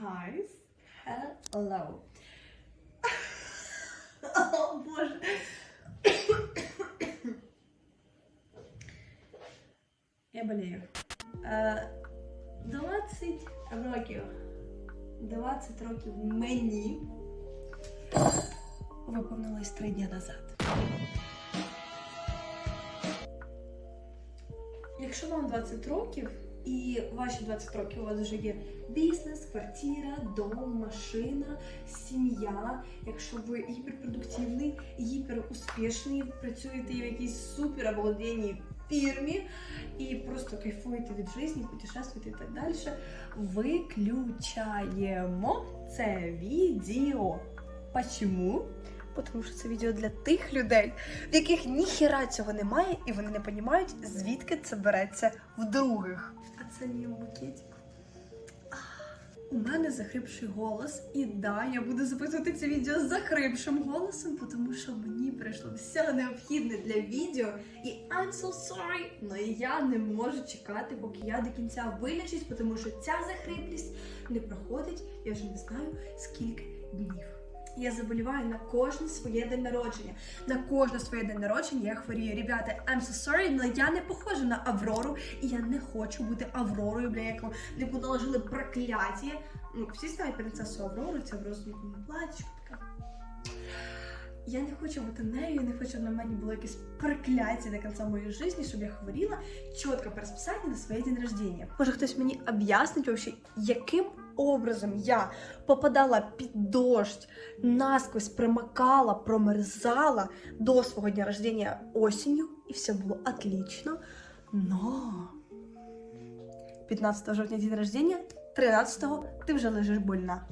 Guys, hello. О, Боже. Я болею. Е, 20 років. 20 років мені виповнилось 3 дні назад. Якщо вам 20 років і ваші 20 років у вас вже є бізнес, квартира, дом, машина, сім'я. Якщо ви гіперпродуктивний, гіперуспішний, працюєте в якійсь супер обалденній фірмі і просто кайфуєте від життя, путешествуєте і так далі, виключаємо це відео. Почему? Тому що це відео для тих людей, в яких ніхіра цього немає, і вони не розуміють, звідки це береться в других. А це мій букетик. У мене захрипший голос, і да, я буду записувати це відео з захрипшим голосом, тому що мені прийшло все необхідне для відео. І I'm so sorry, але я не можу чекати, поки я до кінця вилічусь, тому що ця захриплість не проходить, я вже не знаю скільки днів. Я заболіваю на кожне своє день народження. На кожне своє день народження я хворію. Ребята, I'm so sorry, але я не похожа на Аврору, і я не хочу бути Авророю, бля, яку яку наложили прокляття. Ну, всі знають принцесу Аврору, це в розмітному платічку така. Я не хочу бути нею, я не хочу, щоб на мені було якесь прокляття до кінця моєї житті, щоб я хворіла чітко по розписанню на своє день рождения. Може хтось мені об'яснить яким образом я попадала під дощ, насквозь промокала, промерзала до свого дня рождения осінню, і все було отлично. Но 15 жовтня день рождения, 13-го ти вже лежиш больна.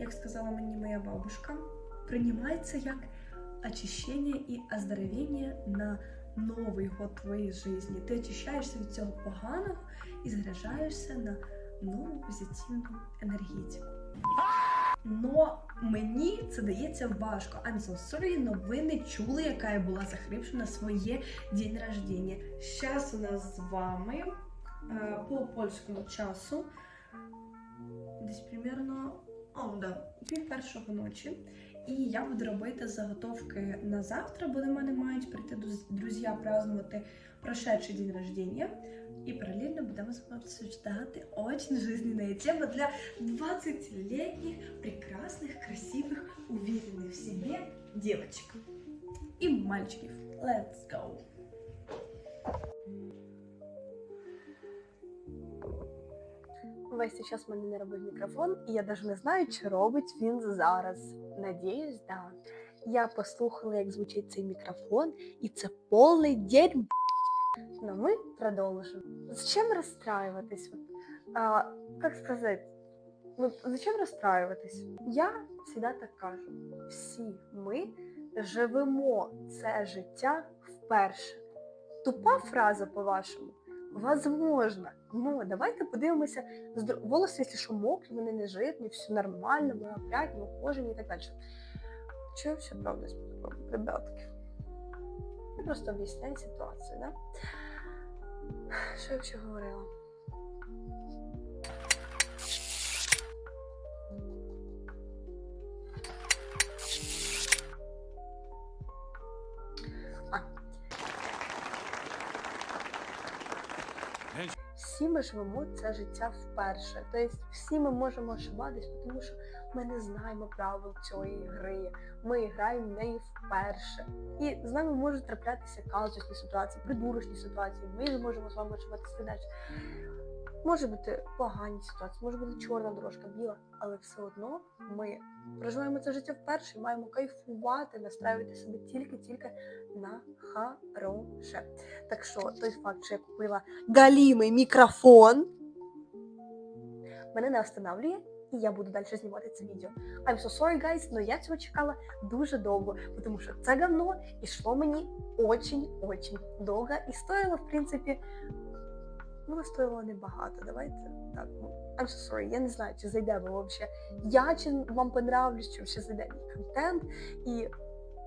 Як сказала мені моя бабушка, приймається як очищення і оздоровлення на новий год твоєї житті. Ти очищаєшся від цього поганого і заряджаєшся на нову позитивну енергетику. Но мені це дається важко. I'm so sorry, но ви не чули, яка я була захрипша на своє день рождення. Зараз у нас з вами е, по польському часу десь примерно о, да, пів першого ночі. І я буду робити заготовки на завтра, бо до мене мають прийти друз- друзі празднувати прошедший день рождения. І паралельно будемо з вами обсуждати очень жизненные темы для 20-летних, прекрасных, красивых, уверенных в себе девочек и мальчиков. Let's go! Весь цей час в мене не робив мікрофон, і я навіть не знаю, чи робить він зараз. Надіюсь, да. Я послухала, як звучить цей мікрофон, і це повний дерьм. Но ми продовжимо. Зачем расстраиваться? А, как сказать? Вот зачем расстраиваться? Я всегда так кажу. Всі ми живемо це життя вперше. Тупа фраза, по-вашому, возможно. Ну, давайте подивимося волоси, якщо що мокрі, вони не жирні, все нормально, ми опрятні, ухожені і так далі. Я все правда ребятки? Я просто об'ясняю ситуацію, да? Що я ще говорила? Ми живемо це життя вперше. Тобто всі ми можемо ошибатись, тому що ми не знаємо правил цієї гри. Ми граємо в неї вперше. І з нами можуть траплятися казусні ситуації, придурочні ситуації. Ми не можемо з вами ошибатися. Може бути погані ситуації, може бути чорна дорожка, біла, але все одно ми проживаємо це життя вперше маємо кайфувати, настраювати себе тільки-тільки на хороше. Так що той факт, що я купила галімий мікрофон, мене не останавлює, і я буду далі знімати це відео. I'm so sorry, guys, але я цього чекала дуже довго, тому що це говно йшло мені очень-очень довго і стоїло, в принципі, ну, стоїло небагато. Давайте так. ну, I'm so sorry, я не знаю, чи зайде ви взагалі. Я чи вам понравлюсь, чи взагалі зайде мій контент. І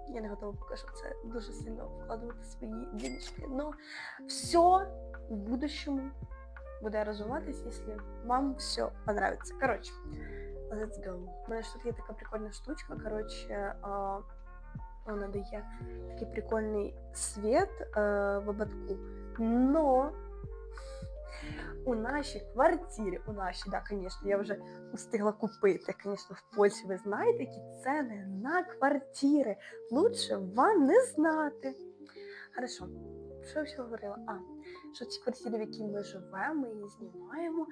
я не готова поки що це дуже сильно вкладувати свої денежки. Но все в будущому буде розвиватись, якщо вам все понравится. Коротше, let's go. У мене ж тут є така прикольна штучка. Коротше, вона дає такий прикольний світ е, в ободку. Но у нашій квартирі, у нашій, да, звісно, я вже встигла купити. Звісно, в Польщі ви знаєте, які ціни на квартири. Лучше вам не знати. Хорошо, що я ще говорила? А, що ці квартири, в якій ми живемо, її знімаємо,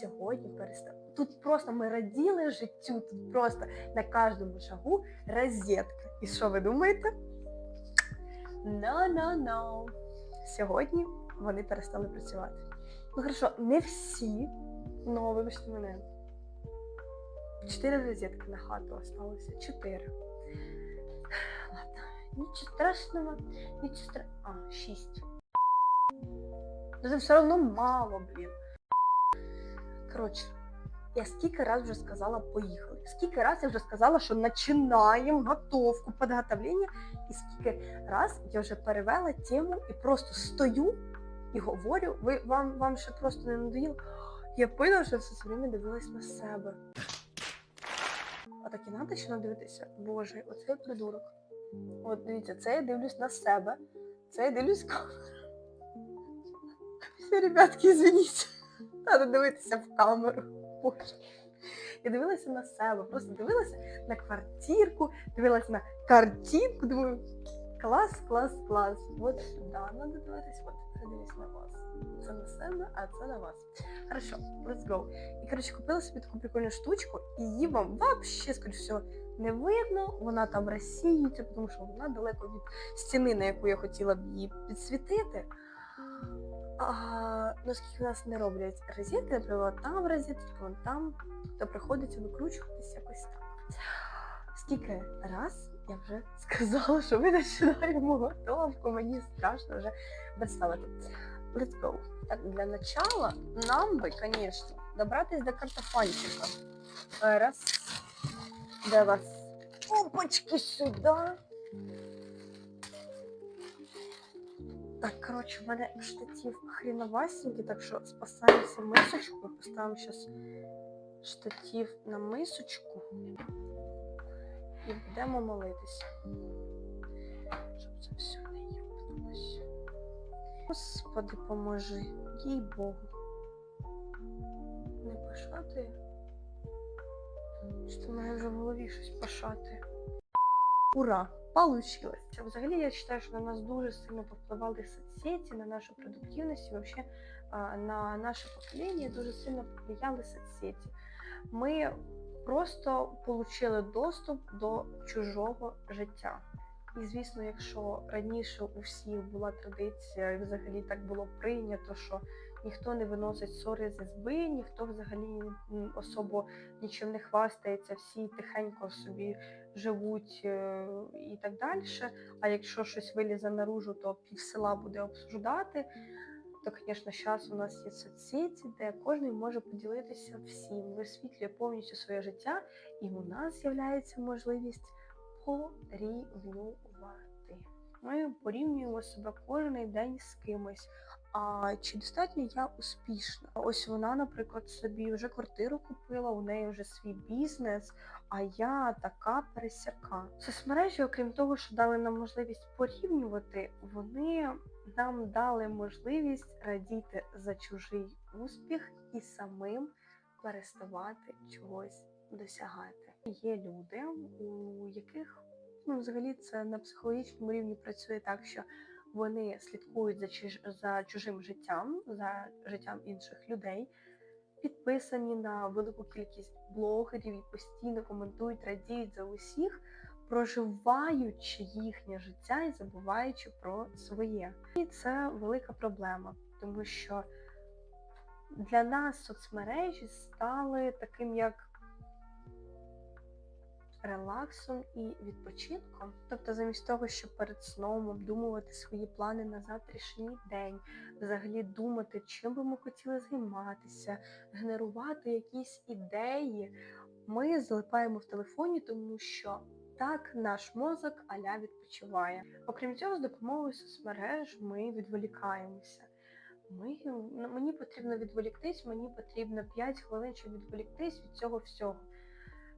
сьогодні перестали. Тут просто ми раділи життю, тут просто на кожному шагу розетка. І що ви думаєте? No-no-no. Сьогодні вони перестали працювати. Ну хорошо, не всі, ну вибачте мене. Чотири розетки на хату осталося. Чотири. Ладно, нічого страшного, нічого страшного. А, шість. Ну це все одно мало, блін. Коротше, я скільки раз вже сказала поїхали. Скільки раз я вже сказала, що починаємо готовку, підготовлення, і скільки раз я вже перевела тему і просто стою і говорю, ви вам, вам ще просто не надоїло. Я поняла, що все время дивилась на себе. А так і надо ще надивитися. Боже, оцей придурок. От дивіться, це я дивлюсь на себе, це я дивлюсь камеру. Все, ребятки, извините. Треба дивитися в камеру. Боже. Я дивилася на себе, просто дивилася на квартирку, дивилася на картинку, думаю, клас, клас, клас. От сюди треба дивитися, це на вас. Це на себе, а це на вас. Хорошо, let's go. І коротше, купила собі таку прикольну штучку, і її вам вообще, скоріш всього, не видно. Вона там розсіюється, тому що вона далеко від стіни, на яку я хотіла б її підсвітити. А, оскільки в нас не роблять розетки, наприклад, там розеточка, вон там, то приходиться викручуватись якось так. Скільки раз я вже сказала, що ми починаємо готовку, мені страшно вже представити. Let's go. Так, для начала нам би, звісно, добратись до картофанчика. Е, Раз. Де вас? Опачки сюди. Так, коротше, в мене штатив хріновасенький, так що спасаємося мисочку. Поставимо зараз штатив на мисочку і будемо молитися. Щоб це все не їбнулося. Господи, поможи, їй Богу. Не пошати. Що в мене вже в голові щось пошати. Ура! Получилось. Взагалі я вважаю, що на нас дуже сильно повпливали соцсеті, на нашу продуктивність і вообще на наше покоління дуже сильно повлияли соцсеті. Ми просто отримали доступ до чужого життя. І звісно, якщо раніше у всіх була традиція, і взагалі так було прийнято, що ніхто не виносить ссори з ізби, ніхто взагалі особо нічим не хвастається, всі тихенько собі живуть е, і так далі. А якщо щось вилізе наружу, то пів села буде обсуждати. То, звісно, зараз у нас є соцсеті, де кожен може поділитися всім, висвітлює повністю своє життя, і у нас з'являється можливість порівнювати. Ми порівнюємо себе кожен день з кимось. А чи достатньо я успішна? Ось вона, наприклад, собі вже квартиру купила, у неї вже свій бізнес, а я така пересяка. Соцмережі, окрім того, що дали нам можливість порівнювати, вони нам дали можливість радіти за чужий успіх і самим переставати чогось досягати. Є люди, у яких ну, взагалі це на психологічному рівні працює так, що вони слідкують за, чиж... за чужим життям, за життям інших людей, підписані на велику кількість блогерів і постійно коментують, радіють за усіх, проживаючи їхнє життя і забуваючи про своє. І це велика проблема, тому що для нас соцмережі стали таким як релаксом і відпочинком. Тобто, замість того, щоб перед сном обдумувати свої плани на завтрашній день, взагалі думати, чим би ми хотіли займатися, генерувати якісь ідеї, ми залипаємо в телефоні, тому що так наш мозок аля відпочиває. Окрім цього, з допомогою соцмереж ми відволікаємося. ми, ну, мені потрібно відволіктись, мені потрібно 5 хвилин, щоб відволіктись від цього всього.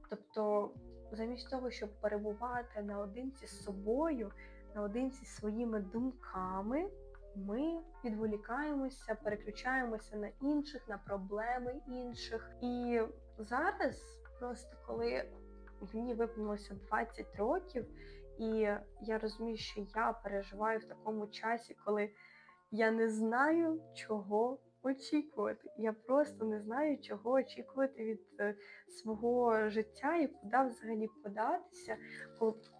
Тобто, замість того, щоб перебувати наодинці з собою, наодинці зі своїми думками, ми відволікаємося, переключаємося на інших, на проблеми інших. І зараз, просто коли мені виповнилося 20 років, і я розумію, що я переживаю в такому часі, коли я не знаю, чого очікувати. Я просто не знаю, чого очікувати від е, свого життя і куди взагалі податися,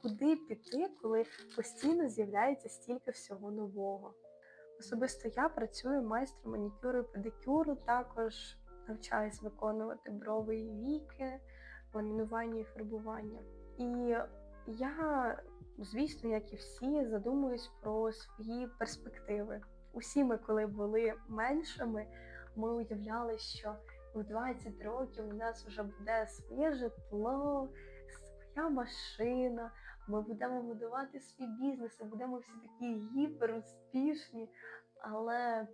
куди піти, коли постійно з'являється стільки всього нового. Особисто я працюю майстром манікюру і педикюру, також навчаюсь виконувати брови і віки, ламінування і фарбування. І я, звісно, як і всі, задумуюсь про свої перспективи. Усі ми, коли були меншими, ми уявляли, що в 20 років у нас вже буде своє житло, своя машина, ми будемо будувати свій бізнес, і будемо всі такі гіперуспішні. Але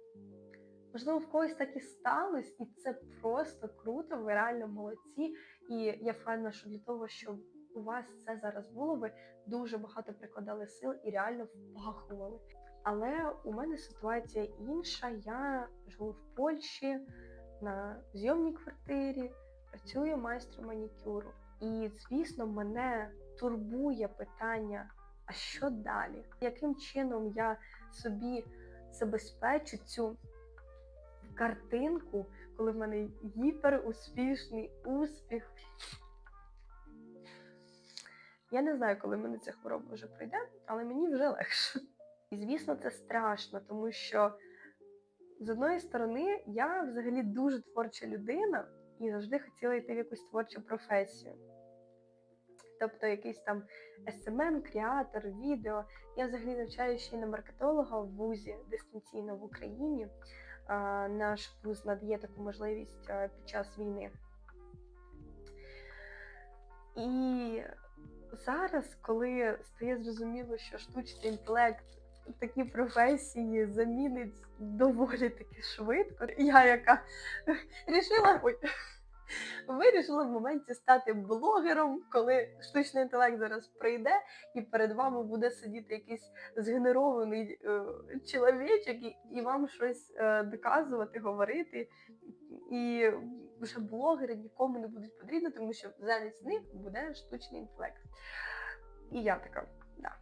можливо в когось так і сталося, і це просто круто, ви реально молодці. І я впевнена, що для того, щоб у вас це зараз було, ви дуже багато прикладали сил і реально впахували. Але у мене ситуація інша. Я живу в Польщі на зйомній квартирі, працюю майстром манікюру. І, звісно, мене турбує питання: а що далі? Яким чином я собі забезпечу цю картинку, коли в мене гіперуспішний успіх? Я не знаю, коли мене ця хвороба вже пройде, але мені вже легше. І звісно, це страшно, тому що з одної сторони я взагалі дуже творча людина і завжди хотіла йти в якусь творчу професію. Тобто якийсь там SMM, креатор, відео. Я взагалі навчаю ще й на маркетолога в вузі дистанційно в Україні. Наш вуз надає таку можливість під час війни. І зараз, коли стає зрозуміло, що штучний інтелект такі професії замінить доволі таки швидко. Я яка рішила, ой, вирішила в моменті стати блогером, коли штучний інтелект зараз прийде і перед вами буде сидіти якийсь згенерований е, чоловічок і, і вам щось е, доказувати, говорити. І вже блогери нікому не будуть потрібні, тому що замість них буде штучний інтелект. І я така, да.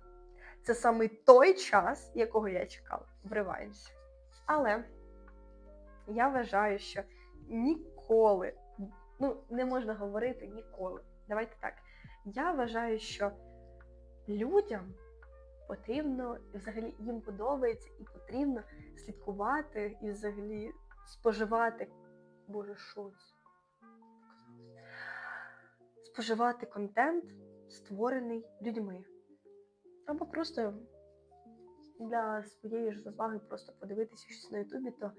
Це саме той час, якого я чекала. Вриваємося. Але я вважаю, що ніколи, ну не можна говорити ніколи. Давайте так. Я вважаю, що людям потрібно, і взагалі їм подобається і потрібно слідкувати і взагалі споживати. Боже, що це? Споживати контент, створений людьми. Або просто для своєї ж розваги просто подивитися щось на Ютубі, то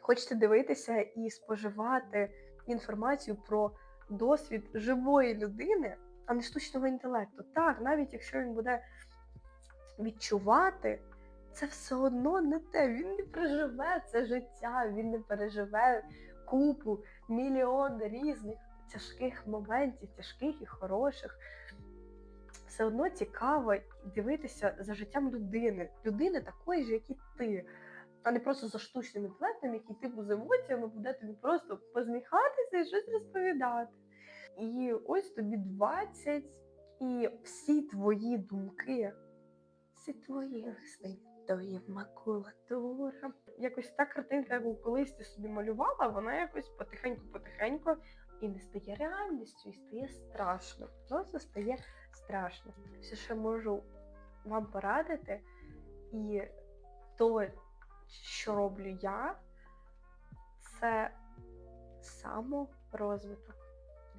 хочете дивитися і споживати інформацію про досвід живої людини, а не штучного інтелекту. Так, навіть якщо він буде відчувати, це все одно не те. Він не проживе це життя, він не переживе купу, мільйон різних тяжких моментів, тяжких і хороших все одно цікаво дивитися за життям людини, людини такої ж, як і ти, а не просто за штучним інтелектом, який типу з емоціями буде тобі просто посміхатися і щось розповідати. І ось тобі 20, і всі твої думки, всі твої листи, твої макулатура. Якось та картинка, яку колись ти собі малювала, вона якось потихеньку-потихеньку і не стає реальністю, і стає страшно. Просто стає страшно. Все, що можу вам порадити, і то, що роблю я, це саморозвиток.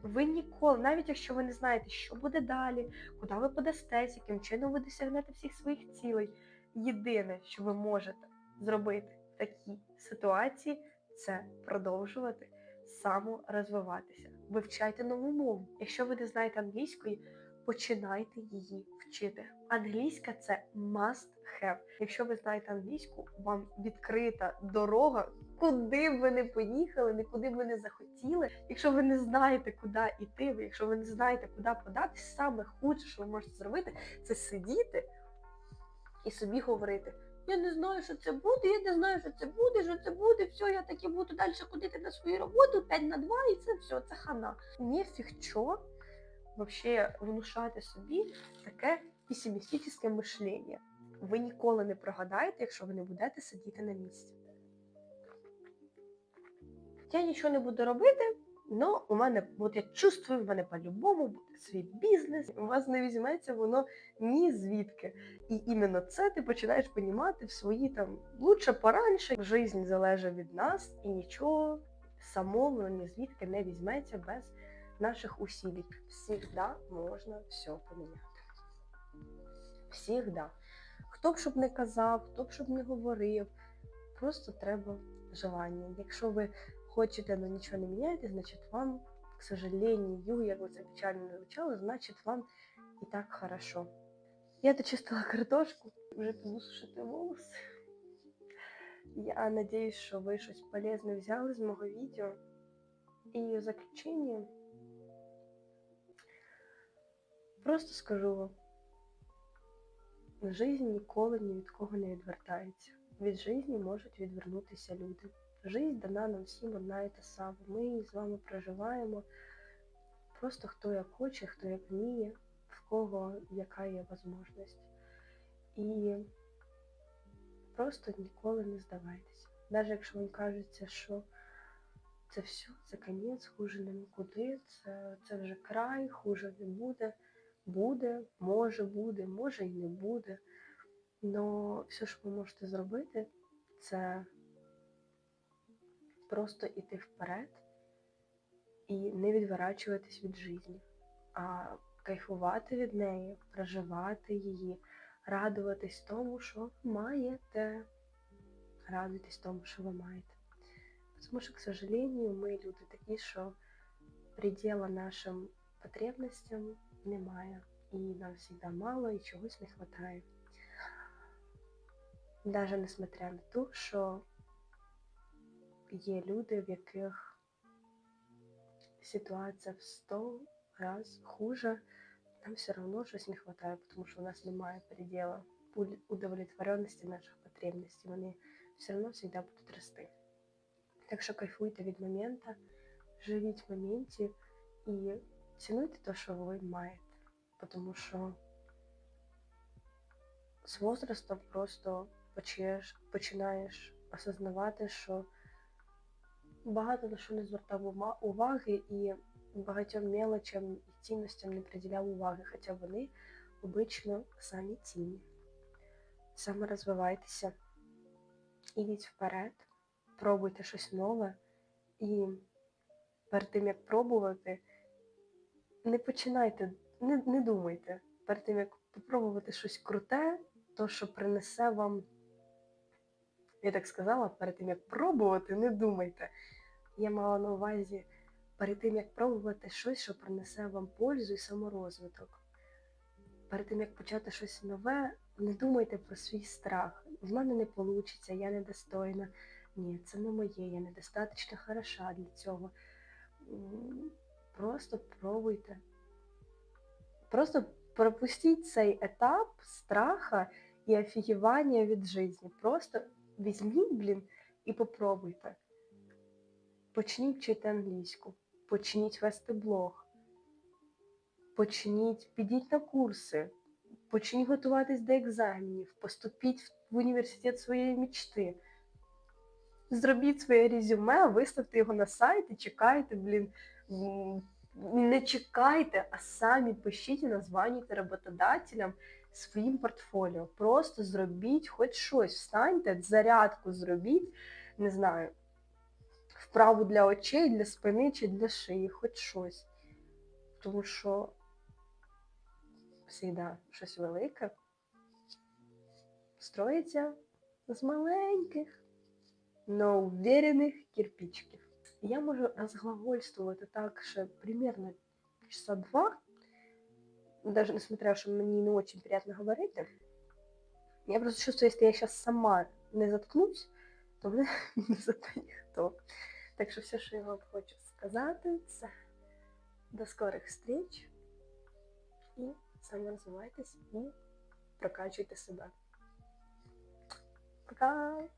Ви ніколи, навіть якщо ви не знаєте, що буде далі, куди ви подастесь, яким чином ви досягнете всіх своїх цілей. Єдине, що ви можете зробити в такій ситуації, це продовжувати саморозвиватися. Вивчайте нову мову. Якщо ви не знаєте англійської, починайте її вчити. Англійська це must have. Якщо ви знаєте англійську, вам відкрита дорога, куди б ви не поїхали, нікуди б ви не захотіли. Якщо ви не знаєте, куди йти, якщо ви не знаєте, куди податись, саме худше, що ви можете зробити, це сидіти і собі говорити. Я не знаю, що це буде, я не знаю, що це буде, що це буде, все, я таки буду далі ходити на свою роботу 5 на 2 і це все, це хана. Нефіг чо вообще внушати собі таке песимістичне мишлення. Ви ніколи не прогадаєте, якщо ви не будете сидіти на місці. Я нічого не буду робити, але у мене, от я чувствую, в мене по-любому буде свій бізнес. У вас не візьметься воно ні звідки. І іменно це ти починаєш понімати в свої там лучше пораньше. Жизнь залежить від нас і нічого само воно ні звідки не візьметься без наших усилий. Всігда можна все поміняти. Всігда. Хто б щоб не казав, хто б щоб не говорив, просто треба желання. Якщо ви хочете, але нічого не міняєте, значить вам, к сожалению, як би це печально не звучало, значить вам і так хорошо. Я дочистила картошку, вже піду сушити волоси. Я надіюсь, що ви щось полезне взяли з мого відео. І в заключение просто скажу вам, жизнь ніколи ні від кого не відвертається. Від житті можуть відвернутися люди. Жизнь дана нам всім одна і та сама. Ми її з вами проживаємо. Просто хто як хоче, хто як вміє, в кого яка є можливість. І просто ніколи не здавайтеся. Навіть якщо вам кажеться, що це все, це кінець, хуже нема куди, це, це вже край, хуже не буде. Буде, може буде, може і не буде. Но все, що ви можете зробити, це просто іти вперед і не відворачуватись від житті, а кайфувати від неї, проживати її, радуватись тому, що маєте. Радуйтесь тому, що ви маєте. Тому що, к сожалению, ми люди такі, що предела нашим потребностям немає. І нам завжди мало і чогось не вистачає. Навіть несмотря на те, що є люди, в яких ситуація в 100 раз хуже, нам все одно щось не вистачає, тому що у нас немає предела удовлетворенності наших потребностей. Вони все одно завжди будуть рости. Так що кайфуйте від моменту, живіть в моменті і цінуйте те, що ви маєте. Тому що з возрастом просто починаєш, починаєш осознавати, що багато на що не звертав уваги і багатьом мелочам і цінностям не приділяв уваги, хоча вони обично самі цінні. Саме розвивайтеся, ідіть вперед, пробуйте щось нове і перед тим як пробувати, не починайте, не, не думайте, перед тим як попробувати щось круте, то що принесе вам, я так сказала, перед тим як пробувати, не думайте. Я мала на увазі перед тим як пробувати щось, що принесе вам пользу і саморозвиток. Перед тим як почати щось нове, не думайте про свій страх. В мене не вийде, я недостойна. Ні, це не моє, я недостатньо хороша для цього. Просто пробуйте. Просто пропустіть цей етап страха і офігівання від життя. Просто візьміть, блін, і попробуйте. Почніть вчити англійську, почніть вести блог, почніть, підіть на курси, почніть готуватись до екзаменів, поступіть в університет своєї мечти. Зробіть своє резюме, виставте його на сайт і чекайте, блін. Не чекайте, а самі пишіть і названюйте роботодателям своїм портфоліо. Просто зробіть хоч щось, встаньте, зарядку зробіть, не знаю, вправу для очей, для спини чи для шиї, хоч щось. Тому що завжди щось велике строїться з маленьких, но уверених кирпичиків. Я можу розглагольствувати так, що примерно часа два, даже несмотря, что мне не очень приятно говорить, я просто чувствую, если я сейчас сама не заткнусь, то мене не заткне ніхто. Так що все, що я вам хочу сказати, це до скорих встреч і саморозвивайтесь і прокачуйте себе. Пока!